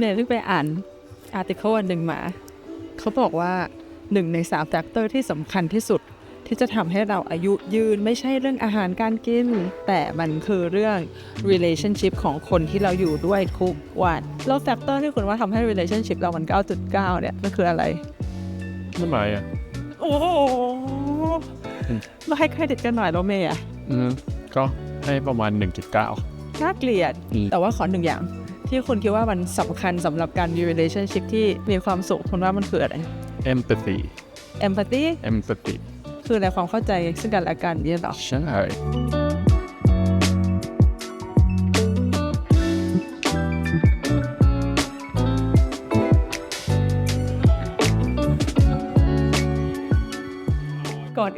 เนี่ยเพิ่งไปอ่านอาร์ติเคิลอันหนึ่งมา เขาบอกว่าหนึ่งในสามแฟกเตอร์ที่สำคัญที่สุดที่จะทำให้เราอายุยืนไม่ใช่เรื่องอาหารการกิน แต่มันคือเรื่อง relationship ของคนที่เราอยู่ด้วยทุกวันแล้วแฟกเตอร์ที่คุณว่าทำให้ relationship เรามัน 9.9 เนี่ยมันคืออะไรทำไมอะ โอ้โหมาให้เครดิตกันหน่อยโรเมย์อะอืมก็ให้ประมาณ 1.9น่าเกลียดอืมแต่ว่าขอหนึ่งอย่าง ที่คุณคิดว่ามันสำคัญสำหรับการมี relationship ที่มีความสุขคุณว่ามันคืออะไร empathy empathy empathy คืออะไรความเข้าใจซึ่งกันและกันเนี่ยเหรอใช่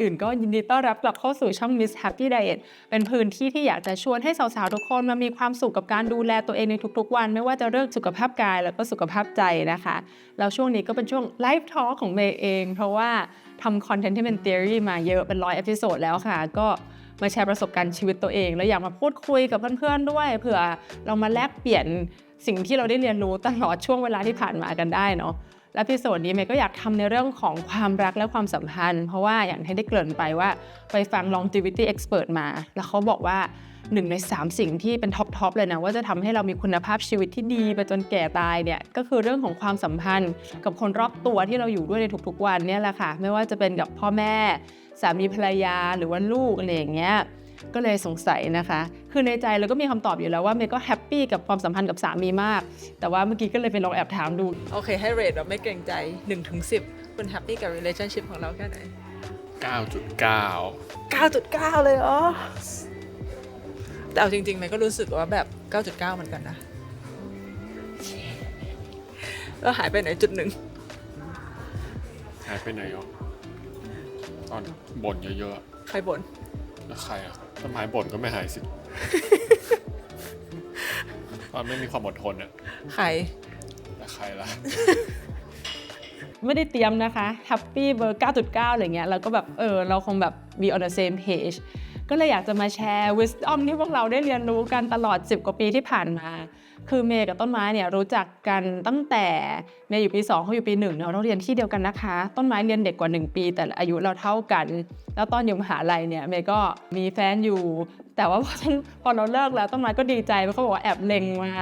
อื่นก็ยินดีต้อนรับกลับเข้าสู่ช่อง Miss Happy Diet เป็นพื้นที่ที่อยากจะชวนให้สาวๆ ทุกคนมามีความสุขกับการดูแลตัวเองในทุกๆ วัน ไม่ว่าจะเรื่องสุขภาพกายแล้วก็สุขภาพใจนะคะ แล้วช่วงนี้ก็เป็นช่วงไลฟ์ทอ l k ของเมย์เอง เพราะว่าทำคอนเทนต์ที่เป็น theory มาเยอะเป็นร้อยเอพิโซดแล้วค่ะ ก็มาแชร์ประสบการณ์ชีวิตตัวเอง แล้วอยากมาพูดคุยกับเพื่อนๆด้วยเผื่อเรามาแลกเปลี่ยนสิ่งที่เราได้เรียนรู้ตลอดช่วงเวลาที่ผ่านมากันได้เนาะ และพิโซดนี้เมย์ก็อยากทำในเรื่องของความรักและความสัมพันธ์ เพราะว่าอย่างที่ได้เกริ่นไปว่าไปฟัง longevity expert มา แล้วเขาบอกว่าหนึ่งใน 3 สิ่งที่เป็นท็อปทอปเลยนะ ว่าจะทำให้เรามีคุณภาพชีวิตที่ดีไปจนแก่ตายเนี่ยก็คือเรื่องของความสัมพันธ์กับคนรอบตัวที่เราอยู่ด้วยในทุกๆวันเนี่ยแหละค่ะ ไม่ว่าจะเป็นกับพ่อแม่ สามีภรรยาหรือว่าลูกอะไรอย่างเงี้ย ก็เลยสงสัยนะคะ คือในใจเราก็มีคำตอบอยู่แล้วว่าเมย์ก็แฮปปี้กับความสัมพันธ์กับสามีมาก แต่ว่าเมื่อกี้ก็เลยไปลองแอบถามดู โอเค ให้เรทแบบไม่เกรงใจ1ถึง10คุณแฮปปี้กับ relationship ของเราแค่ไหน 9.9 9.9 เลยเหรอแต่เอาจริงๆเมย์ก็รู้สึกว่าแบบ 9.9 เหมือนกันนะแล้วหายไปไหนจุดหนึ่งหายไปไหนอะตอนบ่นเยอะๆอะใครบ่น แล้วใครอะ ต้นไม้บ่นก็ไม่หายสิตอนไม่มีความอดทนอะใครแล้วใครล่ะ ไม่ได้เตรียมนะคะ Happy เบอร์9.9อะไรเงี้ยแล้วก็แบบเออเราคงแบบ be on the same page ก็เลยอยากจะมาแชร์ wisdom ที่พวกเราได้เรียนรู้กันตลอด 10 กว่าปีที่ผ่านมา คือเมย์กับต้นไม้เนี่ยรู้จักกันตั้งแต่เมย์อยู่ปี2เขาอยู่ปี1เนาะเราเรียนที่เดียวกันนะคะ ต้นไม้เรียนเด็กกว่า 1 ปี แต่อายุเราเท่ากัน แล้วตอนอยู่มหาลัยเนี่ยเมย์ก็มีแฟนอยู่ แต่ว่าพอพอเราเลิกแล้วต้นไม้ก็ดีใจเพราะเขาบอกว่าแอบเล็งมา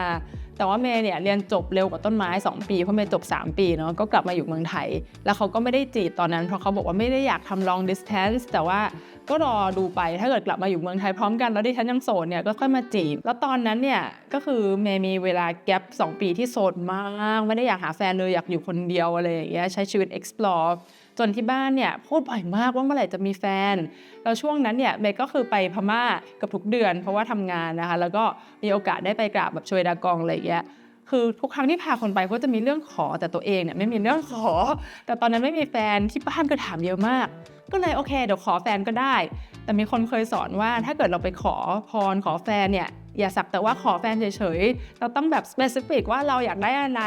แต่ว่าเมย์เนี่ยเรียนจบเร็วกว่าต้นไม้ 2 ปีเพราะเมย์จบ 3 ปีเนาะก็กลับมาอยู่เมืองไทย แล้วเขาก็ไม่ได้จีบตอนนั้น เพราะเขาบอกว่าไม่ได้อยากทำ long distance แต่ว่าก็รอดูไปถ้าเกิดกลับมาอยู่เมืองไทยพร้อมกันแล้วดิฉันยังโสดเนี่ยก็ค่อยมาจีบ แล้วตอนนั้นเนี่ยก็คือเมย์มีเวลาแกลบ2 ปีที่โสดมาก ไม่ได้อยากหาแฟนเลยอยากอยู่คนเดียวอะไรอย่างเงี้ยใช้ชีวิต explore จนที่บ้านเนี่ยพูดบ่อยมากว่าเมื่อไหร่จะมีแฟน แล้วช่วงนั้นเนี่ยเมย์ก็คือไปพม่ากับทุกเดือน เพราะว่าทำงานนะคะ แล้วก็มีโอกาสได้ไปกราบแบบชวยดากองอะไรอย่างเงี้ยคือทุกครั้งที่พาคนไปก็จะมีเรื่องขอแต่ตัวเองเนี่ยไม่มีเรื่องขอ แต่ตอนนั้นไม่มีแฟนที่บ้านก็ถามเยอะมาก ก็เลยโอเคเดี๋ยวขอแฟนก็ได้ แต่มีคนเคยสอนว่าถ้าเกิดเราไปขอพรขอแฟนเนี่ย อย่าสักแต่ว่าขอแฟนเฉยๆ เราต้องแบบ specific ว่าเราอยากได้อะไร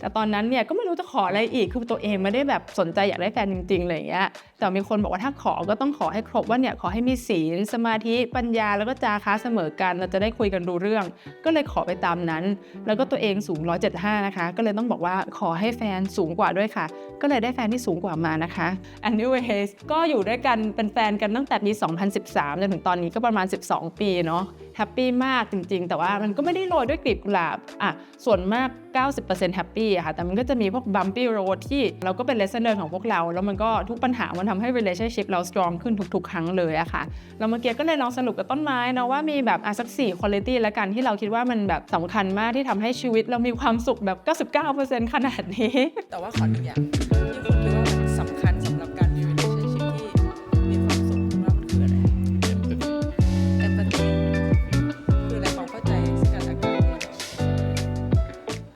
แต่ตอนนั้นเนี่ยก็ไม่รู้จะขออะไรอีก คือตัวเองไม่ได้แบบสนใจอยากได้แฟนจริงๆอะไรอย่างเงี้ย แต่มีคนบอกว่าถ้าขอก็ต้องขอให้ครบว่าเนี่ยขอให้มีศีลสมาธิปัญญาแล้วก็จาค้าเสมอกัน เราจะได้คุยกันรู้เรื่อง ก็เลยขอไปตามนั้น แล้วก็ตัวเองสูง 175 นะคะ ก็เลยต้องบอกว่าขอให้แฟนสูงกว่าด้วยค่ะ ก็เลยได้แฟนที่สูงกว่ามานะคะ anyways ก็อยู่ด้วยกันเป็นแฟนกันตั้งแต่ปี 2013จนถึงตอนนี้ก็ประมาณ 12 ปีเนาะ แฮปปี้มากจริง ๆ แต่ว่ามันก็ไม่ได้โรยด้วยกลีบกุหลาบอะส่วนมาก 90%แฮปปี้อะค่ะ แต่มันก็จะมีพวก bumpy road ที่เราก็เป็น lesson learn ของพวกเรา แล้วมันก็ทุกปัญหามันทำให้ relationship เรา strong ขึ้นทุก ๆ ครั้งเลยอะค่ะแล้วเมื่อกี้ก็เลยลองสรุปกับต้นไม้นะว่ามีแบบอะสัก4 quality แล้วกันที่เราคิดว่ามันแบบสำคัญมากที่ทำให้ชีวิตเรามีความสุขแบบ 99%ขนาดนี้ แต่ว่าขอหนึ่งอย่างที่คุณ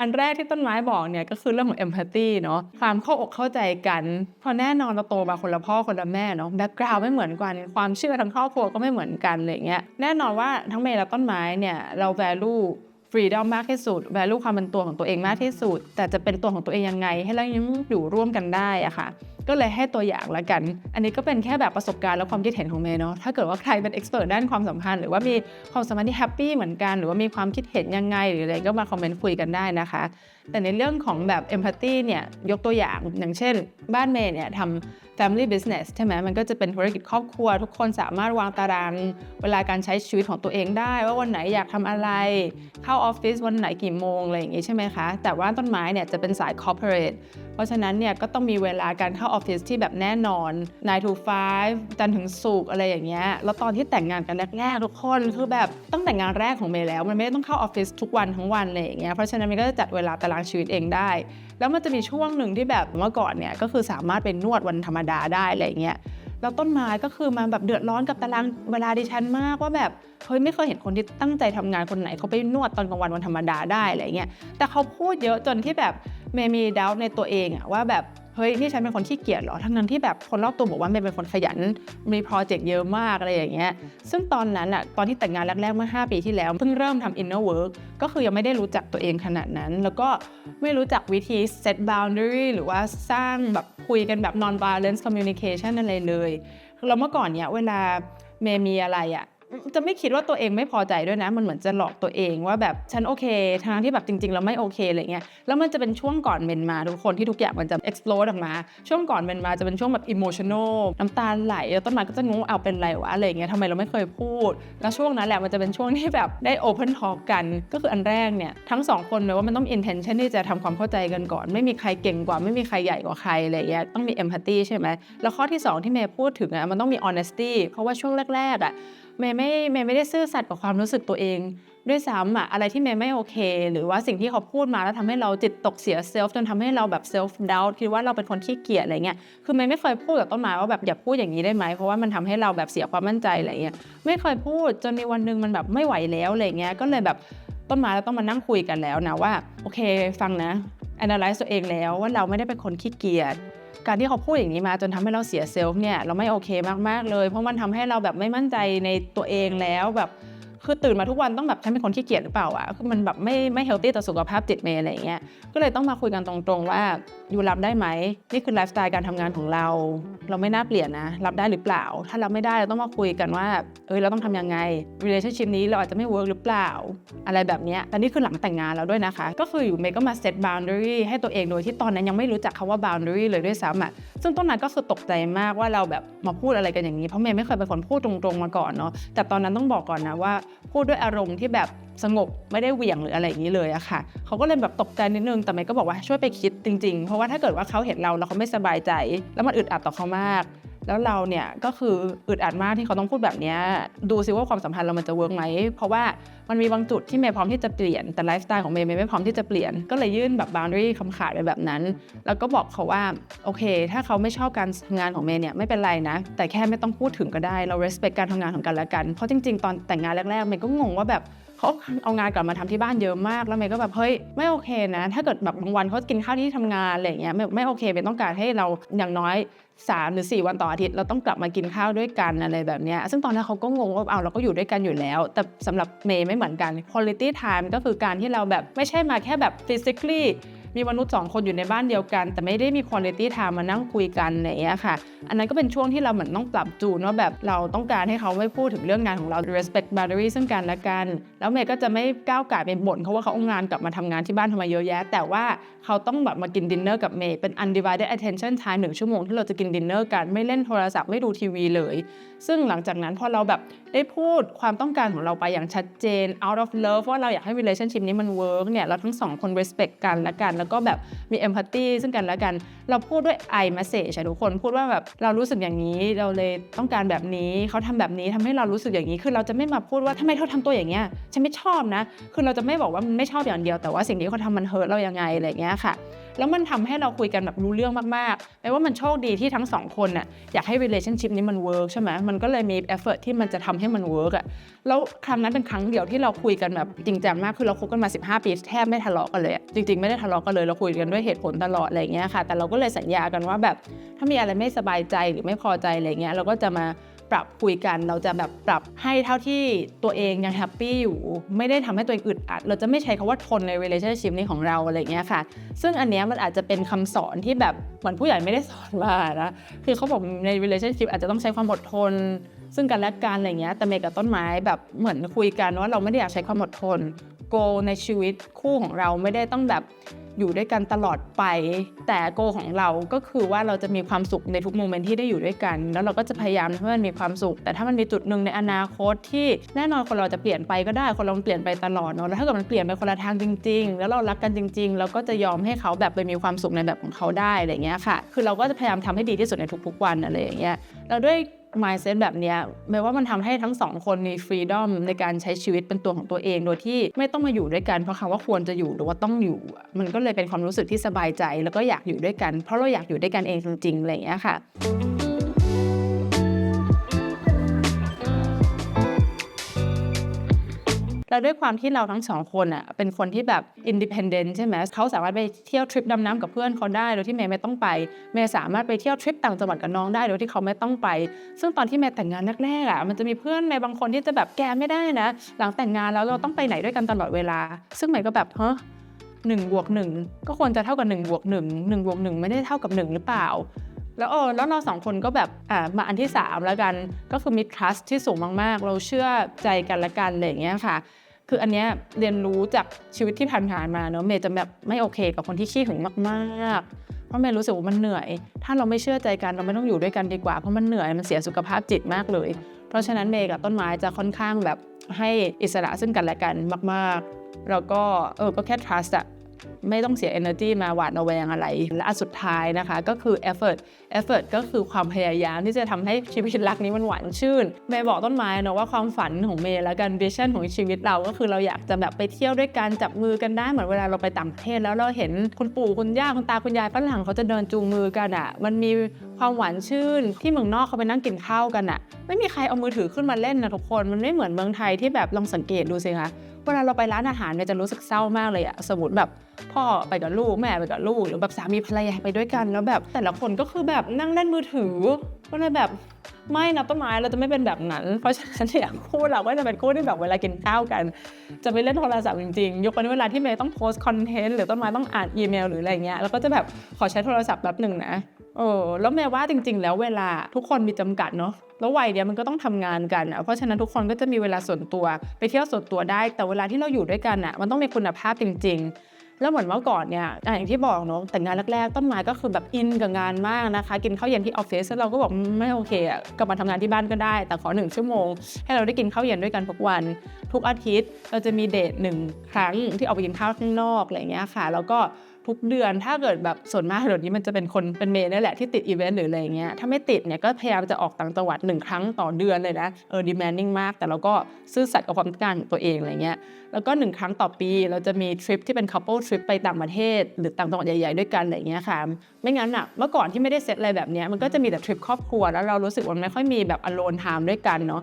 อันแรกที่ต้นไม้บอกเนี่ยก็คือเรื่องของเอมพัตตีเนาะความเข้าอกเข้าใจกันพอแน่นอนเราโตมาคนละพ่อคนละแม่เนาะแบ็คกราวไม่เหมือนกัน ความเชื่อทั้งครอบครัวก็ไม่เหมือนกันอะไรเงี้ยแน่นอนว่าทั้งเมย์และต้นไม้เนี่ยเราแวลูฟรีดอมมากที่สุด แวลูความเป็นตัวของตัวเองมากที่สุด แต่จะเป็นตัวของตัวเองยังไง ให้เรายังอยู่ร่วมกันได้อะค่ะ ก็เลยให้ตัวอย่างละกัน อันนี้ก็เป็นแค่แบบประสบการณ์และความคิดเห็นของเมย์เนาะ ถ้าเกิดว่าใครเป็นเอ็กซ์เพรสด้านความสัมพันธ์หรือว่ามีความสัมพันธ์ที่แฮปปี้เหมือนกัน หรือว่ามีความคิดเห็นยังไง หรืออะไรก็มาคอมเมนต์คุยกันได้นะคะ แต่ในเรื่องของแบบ empathy เนี่ยยกตัวอย่างอย่างเช่น บ้านเมย์เนี่ยทำ family business ใช่ไหมมันก็จะเป็นธุรกิจครอบครัว ทุกคนสามารถวางตารางเวลาการใช้ชีวิตของตัวเองได้ ว่าวันไหนอยากทำอะไร เข้าออฟฟิศวันไหนกี่โมงอะไรอย่างงี้ใช่ไหมคะ แต่ว่าต้นไม้เนี่ยจะเป็นสาย corporate เพราะฉะนั้นเนี่ยก็ต้องมีเวลาการเข้าออฟฟิศที่แบบแน่นอน9 to 5จันถึงศุกอะไรอย่างเงี้ย แล้วตอนที่แต่งงานกันแรกๆทุกคนคือแบบตั้งแต่งานแรกของเมย์แล้ว มันไม่ได้ต้องเข้าออฟฟิศทุกวันทั้งวันเลยอย่างเงี้ย เพราะฉะนั้นเมย์ก็จะจัดเวลาตารางชีวิตเองได้ แล้วมันจะมีช่วงหนึ่งที่แบบเมื่อก่อนเนี่ยก็คือสามารถเป็นนวดวันธรรมดาได้อะไรอย่างเงี้ยแล้วต้นไม้ก็คือมาแบบเดือดร้อนกับตารางเวลาดิฉันมากว่าแบบเฮ้ยไม่เคยเห็นคนที่ตั้งใจทำงานคนไหนเขาไปนวดตอนกลางวันวันธรรมดาได้อะไรเงี้ยแต่เขาพูดเยอะจนที่แบบ เมย์มีดาวในตัวเองอะว่าแบบเฮ้ยนี่ฉันเป็นคนขี้เกียจเหรอ ทั้งนั้นที่แบบคนรอบตัวบอกว่าเมย์เป็นคนขยัน มีโปรเจกต์เยอะมากอะไรอย่างเงี้ย ซึ่งตอนนั้นอะตอนที่แต่งงานแรกๆเมื่อ 5 ปีที่แล้ว เพิ่งเริ่มทำ inner work ก็คือยังไม่ได้รู้จักตัวเองขนาดนั้น แล้วก็ไม่รู้จักวิธี set boundary หรือว่าสร้างแบบคุยกันแบบ non violence communication อะไรเลยแล้วเมื่อก่อนเนี่ยเวลาเมย์มีอะไรอะ จะไม่คิดว่าตัวเองไม่พอใจด้วยนะ มันเหมือนจะหลอกตัวเองว่าแบบฉันโอเคทางที่แบบจริงๆแล้วไม่โอเคอะไรเงี้ยแล้วมันจะเป็นช่วงก่อนเมนมาทุกคนที่ทุกอย่างมันจะ explode ออกมา ช่วงก่อนเมนมาจะเป็นช่วงแบบ emotional น้ำตาไหลแล้วต้นไม้ก็จะงงเอาเป็นไรวะอะไรเงี้ยทำไมเราไม่เคยพูด แล้วช่วงนั้นแหละมันจะเป็นช่วงที่แบบได้ open talk กันก็คืออันแรกเนี่ยทั้งสองคนเลยว่ามันต้อง intention ที่จะทำความเข้าใจกันก่อน ไม่มีใครเก่งกว่า ไม่มีใครใหญ่กว่าใครอะไรเงี้ยต้องมี empathy ใช่ไหมแล้วข้อที่สองที่เมย์พูดถึงอะมันต้องมี honesty เพราะว่าช่วงแรกๆอะ เมย์ไม่เมย์ไม่ได้ซื่อสัตย์กับความรู้สึกตัวเอง ด้วยซ้ำอะอะไรที่เมย์ไม่โอเค หรือว่าสิ่งที่เขาพูดมาแล้วทำให้เราจิตตกเสียเซลฟ์จนทำให้เราแบบเซลฟ์ดาวคิดว่าเราเป็นคนขี้เกียจอะไรเงี้ยคือเมย์ไม่เคยพูดกับต้นไม้ว่าแบบอย่าพูดอย่างนี้ได้ไหมเพราะว่ามันทำให้เราแบบเสียความมั่นใจอะไรเงี้ยไม่เคยพูดจนในวันหนึ่งมันแบบไม่ไหวแล้วอะไรเงี้ยก็เลยแบบต้นไม้เราต้องมานั่งคุยกันแล้วนะว่าโอเคฟังนะ analyze ตัวเองแล้วว่าเราไม่ได้เป็นคนขี้เกียจ การที่เขาพูดอย่างนี้มาจนทำให้เราเสียเซลฟ์เนี่ยเราไม่โอเคมากๆเลย เพราะมันทำให้เราแบบไม่มั่นใจในตัวเองแล้วแบบ คือตื่นมาทุกวันต้องแบบฉันเป็นคนขี้เกียจหรือเปล่าอะคือมันแบบไม่ไม่เฮลตี้ต่อสุขภาพจิตเมย์อะไรเงี้ยก็เลยต้องมาคุยกันตรงๆว่าอยู่รับได้ไหมนี่คือไลฟ์สไตล์การทำงานของเรา เราไม่น่าเปลี่ยนนะ รับได้หรือเปล่า ถ้ารับไม่ได้เราต้องมาคุยกันว่าเอยเราต้องทำยังไง relationship นี้เราอาจจะไม่ work หรือเปล่า อะไรแบบเนี้ยแต่นี่คือหลังแต่งงานแล้วด้วยนะคะ ก็คืออยู่เมย์ก็มา set boundary ให้ตัวเองโดยที่ตอนนั้นยังไม่รู้จักคาว่า boundary เลยด้วยซ้ำอะซึ่งต้นนั้นก็คือตกใจมากว่าเราแบบมาพูดอะไรกันอย่างนี้เพราะเมย์ไม่เคยเป็นคนพูดตรงๆมาก่อนเนาะแต่ตอนนั้นต้องบอกก่อนนะว่าพูดด้วยอารมณ์ที่แบบสงบไม่ได้เหวี่ยงหรืออะไรอย่างนี้เลยอะค่ะเขาก็เลยแบบตกใจนิดนึงแต่เมย์ก็บอกว่าช่วยไปคิดจริง ๆ เพราะว่าถ้าเกิดว่าเขาเห็นเราแล้วเขาไม่สบายใจ แล้วมันอึดอัดต่อเขามาก แล้วเราเนี่ยก็คืออึดอัดมากที่เขาต้องพูดแบบนี้ดูซิว่าความสัมพันธ์เรามันจะเวิร์กไหมเพราะว่ามันมีบางจุดที่เมย์พร้อมที่จะเปลี่ยนแต่ไลฟ์สไตล์ของเมย์ไม่พร้อมที่จะเปลี่ยนก็เลยยื่นแบบ boundary คำขาดไปแบบนั้น แล้วก็บอกเขาว่าโอเค ถ้าเขาไม่ชอบการทำงานของเมย์เนี่ยไม่เป็นไรนะ แต่แค่ไม่ต้องพูดถึงก็ได้เรา respect การทำงานของกันและกันเพราะจริง ๆ ตอนแต่งงานแรกๆเมย์ก็งงว่าแบบ เขาเอางานกลับมาทำที่บ้านเยอะมาก แล้วเมย์ก็แบบเฮ้ยไม่โอเคนะ ถ้าเกิดแบบบางวันเขากินข้าวที่ทำงานอะไรเงี้ยไม่ไม่โอเคเมย์ต้องการให้เราอย่างน้อย3หรือ 4 วันต่ออาทิตย์เราต้องกลับมากินข้าวด้วยกันอะไรแบบเนี้ยซึ่งตอนนั้นเขาก็งงว่าเอาเราก็อยู่ด้วยกันอยู่แล้ว แต่สำหรับเมย์ไม่เหมือนกัน quality time ก็คือการที่เราแบบไม่ใช่มาแค่แบบ physically มีมนุษย์สองคนอยู่ในบ้านเดียวกัน แต่ไม่ได้มีคุณ i t y time มานั่งคุยกันอะไรอย่างเงี้ยค่ะ อันนั้นก็เป็นช่วงที่เราเหมือนต้องปรับจูนว่าแบบเราต้องการให้เขาไม่พูดถึงเรื่องงานของเรา respect boundary ซึ่งกันและกัน แล้วเมย์ก็จะไม่ก้าวไก่ายเป็นบ่นเขาว่าเขาเอางานกลับมาทำงานที่บ้านทำไมเยอะแยะ แต่ว่าเขาต้องแบบมากินดินเนอร์กับเมย์เป็น undivided attention time หนึ่งชั่วโมงที่เราจะกินดินเนอร์กันไม่เล่นโทรศัพท์ไม่ดูทีวีเลย ซึ่งหลังจากนั้นพอเราแบบได้พูดความต้องการของเราไปอย่างชัดเจน out of love ว่าเราอยากให้ relationship นี้มัน work เนี่ยเราทั้งสองคน respect กันและกันแล้วก็แบบมีเอมพัตตีซึ่งกันและกัน เราพูดด้วย I message อะทุกคนพูดว่าแบบเรารู้สึกอย่างนี้เราเลยต้องการแบบนี้เขาทำแบบนี้ทำให้เรารู้สึกอย่างนี้คือเราจะไม่มาพูดว่าทำไมเขาทำตัวอย่างเงี้ยฉันไม่ชอบนะ คือเราจะไม่บอกว่ามันไม่ชอบอย่างเดียวแต่ว่าสิ่งที่เขาทำมันเฮิร์ตเรายังไงอะไรเงี้ยค่ะ แล้วมันทำให้เราคุยกันแบบรู้เรื่องมากๆแปลว่ามันโชคดีที่ทั้งสองคนน่ะอยากให้ relationship นี้มัน work ใช่ไหมมันก็เลยมี effort ที่มันจะทำให้มัน work อะแล้วครั้งนั้นเป็นครั้งเดียวที่เราคุยกันแบบจริงจังมากคือเราคบกันมา 15 ปีแทบไม่ทะเลาะกันเลยอะจริงๆไม่ได้ทะเลาะกันเลยเราคุยกันด้วยเหตุผลตลอดอะไรเงี้ยค่ะ แต่เราก็เลยสัญญากันว่าแบบถ้ามีอะไรไม่สบายใจหรือไม่พอใจอะไรเงี้ยเราก็จะมา ปรับคุยกัน เราจะแบบปรับให้เท่าที่ตัวเองยังแฮปปี้อยู่ ไม่ได้ทำให้ตัวเองอึดอัด เราจะไม่ใช้คาว่าทนใน relationship นี้ของเราอะไรเงี้ยค่ะ ซึ่งอันเนี้ยมันอาจจะเป็นคำสอนที่แบบเหมือนผู้ใหญ่ไม่ได้สอนมานะ คือเขาบอกใน relationship อาจจะต้องใช้ความอดทน ซึ่งกันและกันอะไรเงี้ย แต่เมกับต้นไม้แบบเหมือนคุยกันว่าเราไม่ได้อยากใช้ความอดทน โกในชีวิตคู่ของเราไม่ได้ต้องแบบ อยู่ด้วยกันตลอดไป แต่โกของเราก็คือว่าเราจะมีความสุขในทุกโมเมนต์ที่ได้อยู่ด้วยกัน แล้วเราก็จะพยายามให้มันมีความสุข แต่ถ้ามันมีจุดหนึ่งในอนาคตที่แน่นอนคนเราจะเปลี่ยนไปก็ได้คนเราเปลี่ยนไปตลอดเนาะแล้วถ้าเกิดมันเปลี่ยนไปคนละทางจริง ๆ แล้วเรารักกันจริง ๆ เราก็จะยอมให้เขาแบบไปมีความสุขในแบบของเขาได้อะไรเงี้ยค่ะ คือเราก็จะพยายามทำให้ดีที่สุดในทุกๆวันอะไรอย่างเงี้ยแล้วด้วย mindset แบบนี้แม้ว่ามันทำให้ทั้งสองคนมีฟรีดอมในการใช้ชีวิตเป็นตัวของตัวเอง โดยที่ไม่ต้องมาอยู่ด้วยกันเพราะคำว่าควรจะอยู่หรือว่าต้องอยู่ มันก็เลยเป็นความรู้สึกที่สบายใจ แล้วก็อยากอยู่ด้วยกัน เพราะเราอยากอยู่ด้วยกันเองจริงๆอะไรอย่างเงี้ยค่ะ แล้วด้วยความที่เราทั้งสองคนอะเป็นคนที่แบบอินดิพ n เดนต์ใช่ไหมเขาสามารถไปเที่ยวทริปดำน้ำกับเพื่อนเขาได้โดยที่เมย์ไม่ต้องไปเมย์สามารถไปเที่ยวทริปต่างจังหวัดกับน้องได้โดยที่เขาไม่ต้องไป ซึ่งตอนที่เมย์แต่งงานแรกๆอะมันจะมีเพื่อนเมย์บางคนที่จะแบบแกไม่ได้นะ หลังแต่งงานแล้วเราต้องไปไหนด้วยกันตลอดเวลา ซึ่งเมย์ก็แบบเฮ้ยหนึ่งบวกหนึ่งก็ควรจะเท่ากับหนึ่งบวกหนึ่งหนึ่งบวกหนึ่งไม่ได้เท่ากับหนึ่งหรือเปล่าแล้วเออแล้วเราสองคนก็แบบอ่ามาอันที่ 3 แล้วกันก็คือมี trust ที่สูงมาก ๆ เราเชื่อใจกันและกันอะไรอย่างเงี้ยค่ะ คืออันเนี้ยเรียนรู้จากชีวิตที่ผ่านๆมาเนอะเมย์จะแบบไม่โอเคกับคนที่ขี้หึงมากๆ เพราะเมย์รู้สึกว่ามันเหนื่อย ถ้าเราไม่เชื่อใจกันเราไม่ต้องอยู่ด้วยกันดีกว่า เพราะมันเหนื่อยมันเสียสุขภาพจิตมากเลย เพราะฉะนั้นเมย์กับต้นไม้จะค่อนข้างแบบให้อิสระซึ่งกันและกันมาก ๆ แล้วก็เออก็แค่ trust อะ ไม่ต้องเสีย energy มาหวาดระแวงอะไร และอสุดท้ายนะคะก็คือ effort effort ก็คือความพยายามที่จะทำให้ชีวิตรักนี้มันหวานชื่นเมย์บอกต้นไม้นะว่าความฝันของเมย์และกัน vision ของชีวิตเราก็คือเราอยากจะแบบไปเที่ยวด้วยกันจับมือกันได้เหมือนเวลาเราไปต่างประเทศแล้วเราเห็นคุณปู่คุณย่าคุณตาคุณยายฝรั่งเขาจะเดินจูงมือกันอะ่ะมันมีความหวานชื่น ที่เมืองนอกเขาไปนั่งกินข้าวกันอะไม่มีใครเอามือถือขึ้นมาเล่นนะทุกคน มันไม่เหมือนเมืองไทยที่แบบลองสังเกตดูสิคะเวลาเราไปร้านอาหารเนี่ยจะรู้สึกเศร้ามากเลยอะสมมติแบบพ่อไปกับลูกแม่ไปกับลูกหรือแบบสามีภรรยาไปด้วยกันแล้วแบบ แต่ละคนก็คือแบบนั่งเล่นมือถือก็เลยแบบไม่นะต้นไม้เราจะไม่เป็นแบบนั้น เพราะฉะนั้นเนี่ยคู่เราก็จะเป็นคู่ที่แบบเวลากินข้าวกัน จะไปเล่นโทรศัพท์จริงๆ ยกเว้นเวลาที่เมย์ต้องโพสต์คอนเทนต์หรือต้นไม้ต้องอ่านอีเมลหรืออะไรเงี้ยแล้วก็จะแบบขอใช้โทรศัพท์แป๊บหนึ่งนะ เออแล้วเมย์ว่าจริง ๆ แล้วเวลาทุกคนมีจำกัดเนาะแล้ววัยเนี้ยมันก็ต้องทำงานกันอะเพราะฉะนั้นทุกคนก็จะมีเวลาส่วนตัว ไปเที่ยวส่วนตัวได้ แต่เวลาที่เราอยู่ด้วยกันอะมันต้องมีคุณภาพจริง ๆแล้วเหมือนเมื่อก่อนเนี่ยอย่างที่บอกเนาะแต่งงานแรกๆ ต้นไม้ก็คือแบบอินกับงานมากนะคะ กินข้าวเย็นที่ออฟฟิศเราก็บอกไม่โอเคอะกลับมาทำงานที่บ้านก็ได้ แต่ขอหนึ่งชั่วโมง ให้เราได้กินข้าวเย็นด้วยกันทุกวัน ทุกอาทิตย์เราจะมีเดทหนึ่งครั้งที่ออกไปกินข้าวข้างนอกอะไรอย่างเงี้ยค่ะ แล้วก็ ทุกเดือน ถ้าเกิดแบบส่วนมากเดี๋ยวนี้มันจะเป็นคนเป็นเมย์นี่แหละที่ติดอีเวนต์หรืออะไรเงี้ยถ้าไม่ติดเนี่ยก็พยายามจะออกต่างจังหวัดหนึ่งครั้งต่อเดือนเลยนะเออ demanding มาก แต่เราก็ซื่อสัตย์กับความต้องการของตัวเองอะไรเงี้ยแล้วก็หนึ่งครั้งต่อปีเราจะมีทริปที่เป็น couple trip ไปต่างประเทศ หรือต่างจังหวัดใหญ่ๆด้วยกันอะไรเงี้ยค่ะไม่งั้นอะเมื่อก่อนที่ไม่ได้เซตอะไรแบบเนี้ยมันก็จะมีแต่ทริปครอบครัวแล้วเรารู้สึกว่ามันไม่ค่อยมีแบบ alone time ด้วยกันเนาะ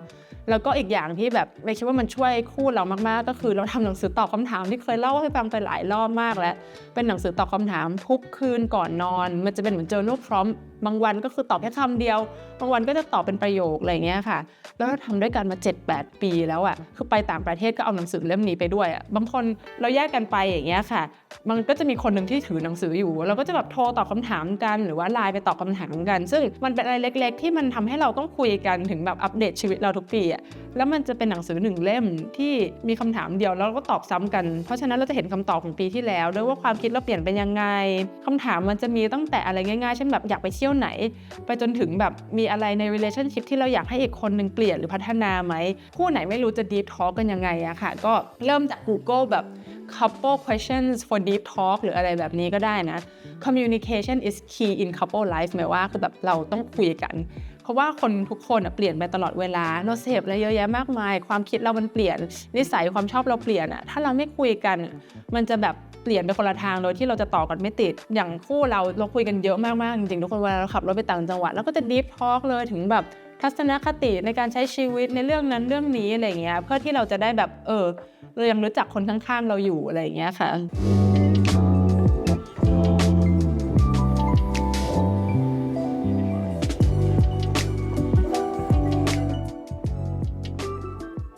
แล้วก็อีกอย่างที่แบบไม่คิดว่ามันช่วยคู่เรามากๆ ก็คือเราทำหนังสือตอบคำถามที่เคยเล่าให้ฟังไปหลายรอบมากแล้ว เป็นหนังสือตอบคำถามทุกคืนก่อนนอน มันจะเป็นเหมือน journal พร้อม บางวันก็คือตอบแค่คำเดียว บางวันก็จะตอบเป็นประโยคอะไรเงี้ยค่ะ แล้วเราทำด้วยกันมา 7-8 ปีแล้วอะ่ะคือไปต่างประเทศก็เอาหนังสือเล่มนี้ไปด้วยอะ่ะบางคนเราแยกกันไปอย่างเงี้ยค่ะ มันก็จะมีคนหนึ่งที่ถือหนังสืออยู่ เราก็จะแบบโทรตอบคำถามกัน หรือว่าไลน์ไปตอบคำถามกัน ซึ่งมันเป็นอะไรเล็ก ๆ ที่มันทำให้เราต้องคุยกันถึงแบบอัปเดตชีวิตเราทุกปีอะ่ะแล้วมันจะเป็นหนังสือหนึ่งเล่มที่มีคำถามเดียวแล้วเราก็ตอบซ้ำกัน เพราะฉะนั้นเราจะเห็นคำตอบของปีที่แล้วด้วยว่าความคิดเราเปลี่ยนเป็นยังไงคำถามมันจะมีตั้งแต่อะไรง่ายๆเช่นแบบอยากไปเที่ยวไหน ไปจนถึงแบบมีอะไรใน relationship ที่เราอยากให้อีกคนหนึ่งเปลี่ยนหรือพัฒนาไหมคู่ไหนไม่รู้จะ deep talk กันยังไงอะค่ะ ก็เริ่มจาก Google แบบ couple questions for deep talk หรืออะไรแบบนี้ก็ได้นะ communication is key in couple life หมายว่าคือแบบเราต้องคุยกันเพราะว่าคนทุกคนเปลี่ยนไปตลอดเวลาเราเสพอะไรเยอะแยะมากมาย ความคิดเรามันเปลี่ยน นิสัยความชอบเราเปลี่ยนอะถ้าเราไม่คุยกัน มันจะแบบ เปลี่ยนไปคนละทางโดยที่เราจะต่อกันไม่ติด อย่างคู่เราเราคุยกันเยอะมากๆจริงๆทุกคนเวลาเราขับรถไปต่างจังหวัดแล้วก็จะดีฟทอล์กเลยถึงแบบทัศนคติในการใช้ชีวิตในเรื่องนั้นเรื่องนี้อะไรเงี้ยเพื่อที่เราจะได้แบบเออเรายังรู้จักคนข้างๆเราอยู่อะไรเงี้ยค่ะ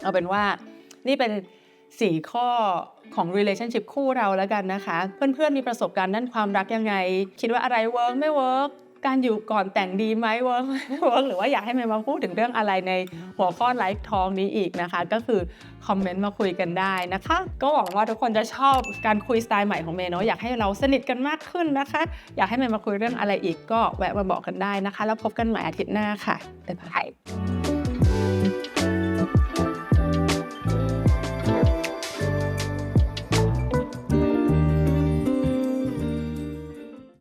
เอาเป็นว่านี่เป็น 4 ข้อของ relationship คู่เราแล้วกันนะคะ เพื่อนๆมีประสบการณ์ด้านความรักยังไง คิดว่าอะไรเวิร์กไม่เวิร์กการอยู่ก่อนแต่งดีไหมเวิร์กไม่เวิร์กหรือว่าอยากให้เมย์มาพูดถึงเรื่องอะไรในหัวข้อไลฟ์ทองนี้อีกนะคะ ก็คือคอมเมนต์มาคุยกันได้นะคะ ก็หวังว่าทุกคนจะชอบการคุยสไตล์ใหม่ของเมย์เนาะอยากให้เราสนิทกันมากขึ้นนะคะ อยากให้เมย์มาคุยเรื่องอะไรอีกก็แวะมาบอกกันได้นะคะ แล้วพบกันใหม่อาทิตย์หน้าค่ะบ๊ายบาย